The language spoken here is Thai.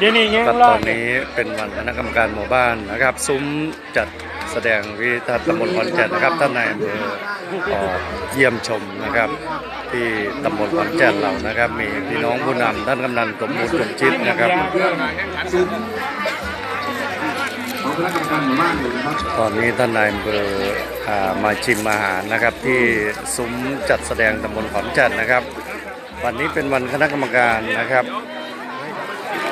ดี๋ยวนี้ยังก็รตอดนนี้เป็นวันคณะกรรมการหมู่บ้านนะครับ ซุ้มจัดแสดงวิทัศน์ตำบลขอนแก่นนะครับ ท่านนายอำเภอออกเยี่ยมชมนะครับ ที่ตำบลขอนแก่นเรานะครับ มีพี่น้องผู้นำท่านกำนันสมบูรณ์สมชิดนะครับของคณะกรรมการหมู่บ้านอยู่นะครับตอนนี้ท่านนายอำเภออ่ามาชิมอาหารนะครับ ที่ซุ้มจัดแสดงตำบลขอนแก่นนะครับ วันนี้เป็นวันคณะกรรมการนะครับ